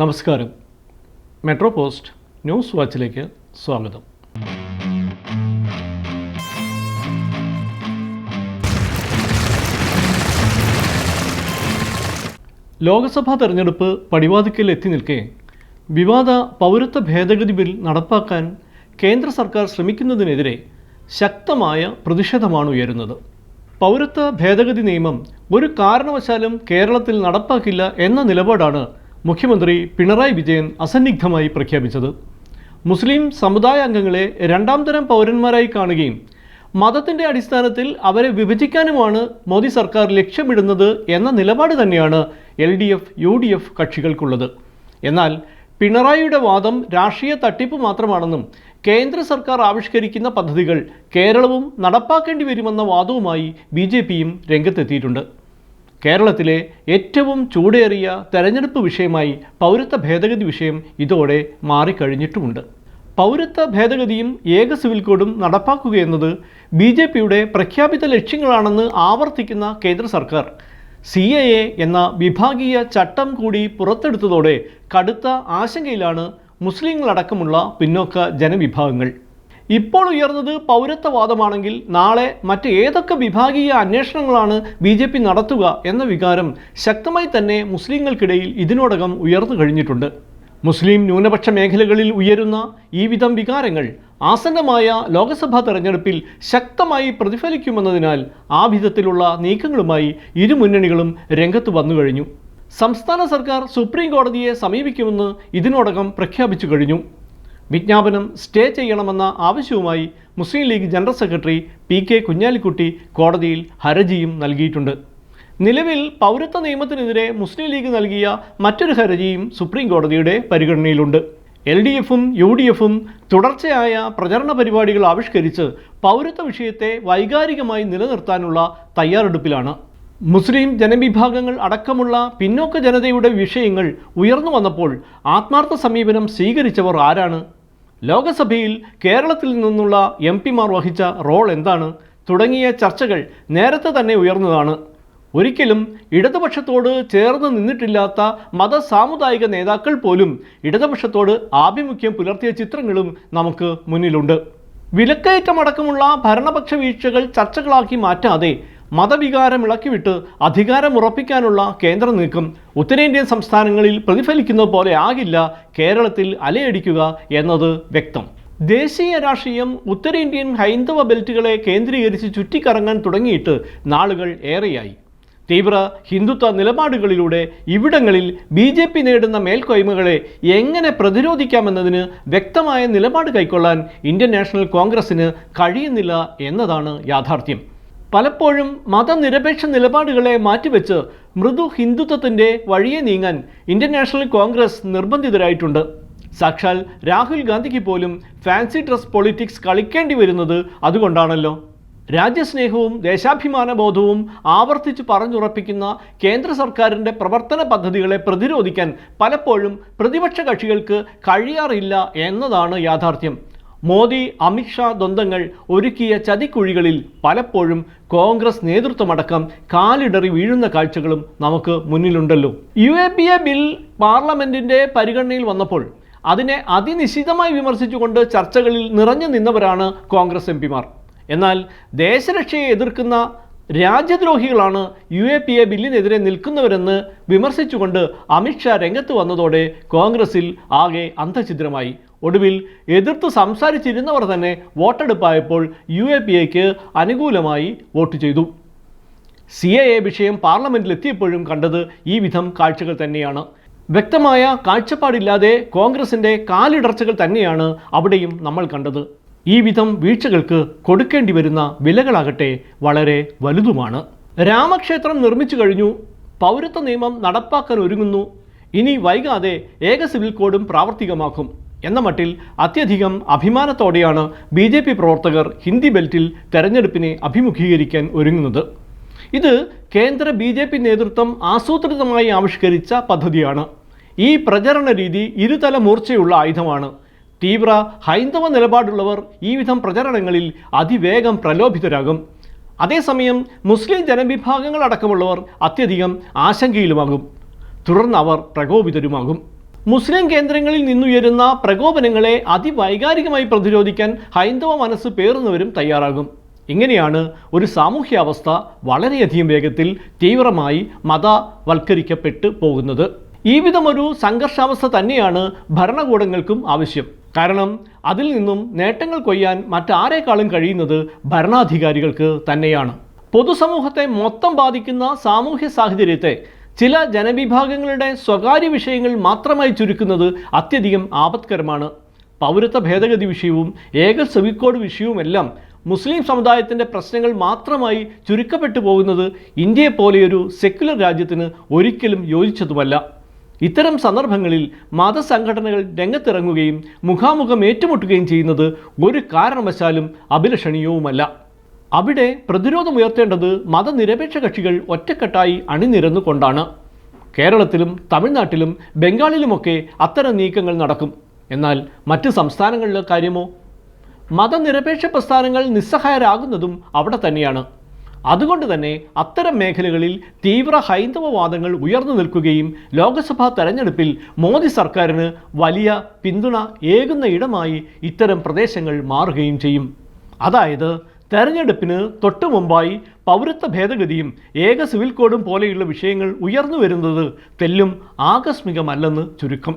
നമസ്കാരം. Metro post news വാച്ചിലേക്ക് സ്വാഗതം. ലോക്സഭാ തെരഞ്ഞെടുപ്പ് പടിവാതിക്കൽ എത്തി നിൽക്കെ വിവാദ പൗരത്വ ഭേദഗതി ബിൽ നടപ്പാക്കാൻ കേന്ദ്ര സർക്കാർ ശ്രമിക്കുന്നതിനെതിരെ ശക്തമായ പ്രതിഷേധമാണ് ഉയരുന്നത്. പൗരത്വ ഭേദഗതി നിയമം ഒരു കാരണവശാലും കേരളത്തിൽ നടപ്പാക്കില്ല എന്ന നിലപാടാണ് മുഖ്യമന്ത്രി പിണറായി വിജയൻ അസന്നിഗ്ധമായി പ്രഖ്യാപിച്ചത്. മുസ്ലിം സമുദായ അംഗങ്ങളെ രണ്ടാം തരം പൗരന്മാരായി കാണുകയും മതത്തിന്റെ അടിസ്ഥാനത്തിൽ അവരെ വിഭജിക്കാനുമാണ് മോദി സർക്കാർ ലക്ഷ്യമിടുന്നത് എന്ന നിലപാട് തന്നെയാണ് L D F U D F കക്ഷികൾക്കുള്ളത്. എന്നാൽ പിണറായിയുടെ വാദം രാഷ്ട്രീയ തട്ടിപ്പ് മാത്രമാണെന്നും കേന്ദ്ര സർക്കാർ ആവിഷ്കരിക്കുന്ന പദ്ധതികൾ കേരളവും നടപ്പാക്കേണ്ടി വരുമെന്ന വാദവുമായി ബി രംഗത്തെത്തിയിട്ടുണ്ട്. കേരളത്തിലെ ഏറ്റവും ചൂടേറിയ തെരഞ്ഞെടുപ്പ് വിഷയമായി പൗരത്വ ഭേദഗതി വിഷയം ഇതോടെ മാറിക്കഴിഞ്ഞിട്ടുമുണ്ട്. പൗരത്വ ഭേദഗതിയും ഏക സിവിൽ കോഡും നടപ്പാക്കുകയെന്നത് ബി ജെ പിയുടെ പ്രഖ്യാപിത ലക്ഷ്യങ്ങളാണെന്ന് ആവർത്തിക്കുന്ന കേന്ദ്ര സർക്കാർ. സി എ എ എന്ന വിഭാഗീയ ചട്ടം കൂടി പുറത്തെടുത്തതോടെ കടുത്ത ആശങ്കയിലാണ് മുസ്ലിങ്ങളടക്കമുള്ള പിന്നോക്ക ജനവിഭാഗങ്ങൾ. ഇപ്പോൾ ഉയർന്നത് പൗരത്വവാദമാണെങ്കിൽ നാളെ മറ്റ് ഏതൊക്കെ വിഭാഗീയ അന്വേഷണങ്ങളാണ് ബി ജെ പി നടത്തുക എന്ന വികാരം ശക്തമായി തന്നെ മുസ്ലിങ്ങൾക്കിടയിൽ ഇതിനോടകം ഉയർന്നു കഴിഞ്ഞിട്ടുണ്ട്. മുസ്ലിം ന്യൂനപക്ഷ മേഖലകളിൽ ഉയരുന്ന ഈ വിധം വികാരങ്ങൾ ആസന്നമായ ലോക്സഭാ തെരഞ്ഞെടുപ്പിൽ ശക്തമായി പ്രതിഫലിക്കുമെന്നതിനാൽ ആ വിധത്തിലുള്ള നീക്കങ്ങളുമായി ഇരു മുന്നണികളും രംഗത്ത് വന്നു കഴിഞ്ഞു. സംസ്ഥാന സർക്കാർ സുപ്രീം കോടതിയെ സമീപിക്കുമെന്ന് ഇതിനോടകം പ്രഖ്യാപിച്ചു കഴിഞ്ഞു. വിജ്ഞാപനം സ്റ്റേ ചെയ്യണമെന്ന ആവശ്യവുമായി Muslim League general secretary P K Kunhalikutty കോടതിയിൽ ഹർജിയും നൽകിയിട്ടുണ്ട്. നിലവിൽ പൗരത്വ നിയമത്തിനെതിരെ മുസ്ലിം ലീഗ് നൽകിയ മറ്റൊരു ഹർജിയും സുപ്രീം കോടതിയുടെ പരിഗണനയിലുണ്ട്. എൽ ഡി എഫും യു ഡി എഫും തുടർച്ചയായ പ്രചരണ പരിപാടികൾ ആവിഷ്കരിച്ച് പൗരത്വ വിഷയത്തെ വൈകാരികമായി നിലനിർത്താനുള്ള തയ്യാറെടുപ്പിലാണ്. മുസ്ലിം ജനവിഭാഗങ്ങൾ അടക്കമുള്ള പിന്നോക്ക ജനതയുടെ വിഷയങ്ങൾ ഉയർന്നു വന്നപ്പോൾ ആത്മാർത്ഥ സമീപനം സ്വീകരിച്ചവർ ആരാണ്? ലോകസഭയിൽ കേരളത്തിൽ നിന്നുള്ള എം പിമാർ വഹിച്ച റോൾ എന്താണ്? തുടങ്ങിയ ചർച്ചകൾ നേരത്തെ തന്നെ ഉയർന്നതാണ്. ഒരിക്കലും ഇടതുപക്ഷത്തോട് ചേർന്ന് നിന്നിട്ടില്ലാത്ത മത സാമുദായിക നേതാക്കൾ പോലും ഇടതുപക്ഷത്തോട് ആഭിമുഖ്യം പുലർത്തിയ ചിത്രങ്ങളും നമുക്ക് മുന്നിലുണ്ട്. വിലക്കയറ്റമടക്കമുള്ള ഭരണപക്ഷ വീഴ്ചകൾ ചർച്ചകളാക്കി മാറ്റാതെ മതവികാരം ഇളക്കിവിട്ട് അധികാരം ഉറപ്പിക്കാനുള്ള കേന്ദ്ര നീക്കം ഉത്തരേന്ത്യൻ സംസ്ഥാനങ്ങളിൽ പ്രതിഫലിക്കുന്നത് പോലെ ആകില്ല കേരളത്തിൽ അലയടിക്കുക എന്നത് വ്യക്തം. ദേശീയ രാഷ്ട്രീയം ഉത്തരേന്ത്യൻ ഹൈന്ദവ ബെൽറ്റുകളെ കേന്ദ്രീകരിച്ച് ചുറ്റിക്കറങ്ങാൻ തുടങ്ങിയിട്ട് നാളുകൾ ഏറെയായി. തീവ്ര ഹിന്ദുത്വ നിലപാടുകളിലൂടെ ഇവിടങ്ങളിൽ ബി ജെ പി നേടുന്ന മേൽക്കോയ്മകളെ എങ്ങനെ പ്രതിരോധിക്കാമെന്നതിന് വ്യക്തമായ നിലപാട് കൈക്കൊള്ളാൻ ഇന്ത്യൻ നാഷണൽ കോൺഗ്രസിന് കഴിയുന്നില്ല എന്നതാണ് യാഥാർത്ഥ്യം. പലപ്പോഴും മതനിരപേക്ഷ നിലപാടുകളെ മാറ്റിവെച്ച് മൃദു ഹിന്ദുത്വത്തിന്റെ വഴിയെ നീങ്ങാൻ ഇന്ത്യൻ നാഷണൽ കോൺഗ്രസ് നിർബന്ധിതരായിട്ടുണ്ട്. സാക്ഷാൽ രാഹുൽ ഗാന്ധിക്ക് പോലും ഫാൻസി ഡ്രസ് പൊളിറ്റിക്സ് കളിക്കേണ്ടി വരുന്നത് അതുകൊണ്ടാണല്ലോ. രാജ്യസ്നേഹവും ദേശാഭിമാന ബോധവും ആവർത്തിച്ച് പറഞ്ഞുറപ്പിക്കുന്ന കേന്ദ്ര സർക്കാരിന്റെ പ്രവർത്തന പദ്ധതികളെ പ്രതിരോധിക്കാൻ പലപ്പോഴും പ്രതിപക്ഷ കക്ഷികൾക്ക് കഴിയാറില്ല എന്നതാണ് യാഥാർത്ഥ്യം. മോദി അമിത്ഷാ ദ്വന്ദ്ങ്ങൾ ഒരുക്കിയ ചതിക്കുഴികളിൽ പലപ്പോഴും കോൺഗ്രസ് നേതൃത്വമടക്കം കാലിടറി വീഴുന്ന കാഴ്ചകളും നമുക്ക് മുന്നിലുണ്ടല്ലോ. U A P A bill പാർലമെന്റിന്റെ പരിഗണനയിൽ വന്നപ്പോൾ അതിനെ അതിനിശിതമായി വിമർശിച്ചുകൊണ്ട് ചർച്ചകളിൽ നിറഞ്ഞു നിന്നവരാണ് കോൺഗ്രസ് എം പിമാർ. എന്നാൽ ദേശരക്ഷയെ എതിർക്കുന്ന രാജ്യദ്രോഹികളാണ് യു എ പി എ ബില്ലിനെതിരെ നിൽക്കുന്നവരെന്ന് വിമർശിച്ചുകൊണ്ട് അമിത്ഷാ രംഗത്ത് വന്നതോടെ കോൺഗ്രസിൽ ആകെ അന്തഛിദ്രമായി ഒടുവിൽ എതിർത്ത് സംസാരിച്ചിരുന്നവർ തന്നെ വോട്ടെടുപ്പായപ്പോൾ യു എ പി എക്ക് അനുകൂലമായി വോട്ട് ചെയ്തു. സി എ എ വിഷയം പാർലമെന്റിൽ എത്തിയപ്പോഴും കണ്ടത് ഈ വിധം കാഴ്ചകൾ തന്നെയാണ്. വ്യക്തമായ കാഴ്ചപ്പാടില്ലാതെ കോൺഗ്രസിന്റെ കാലിടർച്ചകൾ തന്നെയാണ് അവിടെയും നമ്മൾ കണ്ടത്. ഈ വിധം വീഴ്ചകൾക്ക് കൊടുക്കേണ്ടി വരുന്ന വിലകളാകട്ടെ വളരെ വലുതുമാണ്. രാമക്ഷേത്രം നിർമ്മിച്ചു കഴിഞ്ഞു. പൗരത്വ നിയമം നടപ്പാക്കാൻ ഒരുങ്ങുന്നു. ഇനി വൈകാതെ ഏക സിവിൽ കോഡും പ്രാവർത്തികമാക്കും. എന്ന മട്ടിൽ അത്യധികം അഭിമാനത്തോടെയാണ് ബി ജെ പി പ്രവർത്തകർ ഹിന്ദി ബെൽറ്റിൽ തെരഞ്ഞെടുപ്പിനെ അഭിമുഖീകരിക്കാൻ ഒരുങ്ങുന്നത്. ഇത് കേന്ദ്ര ബി ജെ പി നേതൃത്വം ആസൂത്രിതമായി ആവിഷ്കരിച്ച പദ്ധതിയാണ്. ഈ പ്രചരണ രീതി ഇരുതല മൂർച്ചയുള്ള ആയുധമാണ്. തീവ്ര ഹൈന്ദവ നിലപാടുള്ളവർ ഈ വിധം പ്രചരണങ്ങളിൽ അതിവേഗം പ്രലോഭിതരാകും. അതേസമയം മുസ്ലിം ജനവിഭാഗങ്ങളടക്കമുള്ളവർ അത്യധികം ആശങ്കയിലുമാകും. തുടർന്ന് അവർ പ്രകോപിതരുമാകും. മുസ്ലിം കേന്ദ്രങ്ങളിൽ നിന്നുയരുന്ന പ്രകോപനങ്ങളെ അതിവൈകാരികമായി പ്രതിരോധിക്കാൻ ഹൈന്ദവ മനസ്സ് പേറുന്നവരും തയ്യാറാകും. ഇങ്ങനെയാണ് ഒരു സാമൂഹ്യാവസ്ഥ വളരെയധികം വേഗത്തിൽ തീവ്രമായി മതവൽക്കരിക്കപ്പെട്ട് പോകുന്നത്. ഈ വിധമൊരു സംഘർഷാവസ്ഥ തന്നെയാണ് ഭരണകൂടങ്ങൾക്കും ആവശ്യം. കാരണം അതിൽ നിന്നും നേട്ടങ്ങൾ കൊയ്യാൻ മറ്റാരേക്കാളും കഴിയുന്നത് ഭരണാധികാരികൾക്ക് തന്നെയാണ്. പൊതുസമൂഹത്തെ മൊത്തം ബാധിക്കുന്ന സാമൂഹ്യ സാഹചര്യത്തെ ചില ജനവിഭാഗങ്ങളുടെ സ്വകാര്യ വിഷയങ്ങൾ മാത്രമായി ചുരുക്കുന്നത് അത്യധികം ആപത്കരമാണ്. പൗരത്വ ഭേദഗതി വിഷയവും ഏക സെവിക്കോഡ് കോഡ് വിഷയവുമെല്ലാം മുസ്ലിം സമുദായത്തിന്റെ പ്രശ്നങ്ങൾ മാത്രമായി ചുരുക്കപ്പെട്ടു പോകുന്നത് ഇന്ത്യയെ പോലെയൊരു സെക്യുലർ രാജ്യത്തിന് ഒരിക്കലും യോജിച്ചതുമല്ല. ഇത്തരം സന്ദർഭങ്ങളിൽ മതസംഘടനകൾ രംഗത്തിറങ്ങുകയും മുഖാമുഖം ഏറ്റുമുട്ടുകയും ചെയ്യുന്നത് ഒരു കാരണവശാലും അഭിലഷണീയവുമല്ല. അവിടെ പ്രതിരോധം ഉയർത്തേണ്ടത് മതനിരപേക്ഷ കക്ഷികൾ ഒറ്റക്കെട്ടായി അണിനിരന്നുകൊണ്ടാണ്. കേരളത്തിലും തമിഴ്നാട്ടിലും ബംഗാളിലുമൊക്കെ അത്തരം നീക്കങ്ങൾ നടക്കും. എന്നാൽ മറ്റ് സംസ്ഥാനങ്ങളിലെ കാര്യമോ? മതനിരപേക്ഷ പ്രസ്ഥാനങ്ങൾ നിസ്സഹായരാകുന്നതും അവിടെ തന്നെയാണ്. അതുകൊണ്ട് തന്നെ അത്തരം മേഖലകളിൽ തീവ്ര ഹൈന്ദവവാദങ്ങൾ ഉയർന്നു നിൽക്കുകയും ലോക്സഭാ തെരഞ്ഞെടുപ്പിൽ മോദി സർക്കാരിന് വലിയ പിന്തുണ ഏകുന്ന ഇടമായി ഇത്തരം പ്രദേശങ്ങൾ മാറുകയും ചെയ്യും. അതായത് തെരഞ്ഞെടുപ്പിന് തൊട്ടു മുമ്പായി പൗരത്വ ഭേദഗതിയും ഏക സിവിൽ കോഡും പോലെയുള്ള വിഷയങ്ങൾ ഉയർന്നു വരുന്നത് തെല്ലും ആകസ്മികമല്ലെന്ന് ചുരുക്കം.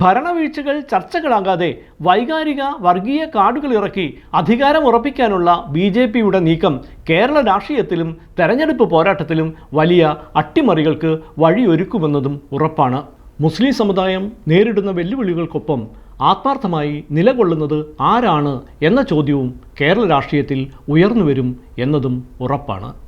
ഭരണവീഴ്ചകൾ ചർച്ചകളാകാതെ വൈകാരിക വർഗീയ കാർഡുകൾ ഇറക്കി അധികാരം ഉറപ്പിക്കാനുള്ള ബി ജെ പിയുടെ നീക്കം കേരള രാഷ്ട്രീയത്തിലും തെരഞ്ഞെടുപ്പ് പോരാട്ടത്തിലും വലിയ അട്ടിമറികൾക്ക് വഴിയൊരുക്കുമെന്നതും ഉറപ്പാണ്. മുസ്ലിം സമുദായം നേരിടുന്ന വെല്ലുവിളികൾക്കൊപ്പം ആത്മാർത്ഥമായി നിലകൊള്ളുന്നത് ആരാണ് എന്ന ചോദ്യവും കേരള രാഷ്ട്രീയത്തിൽ ഉയർന്നുവരും എന്നതും ഉറപ്പാണ്.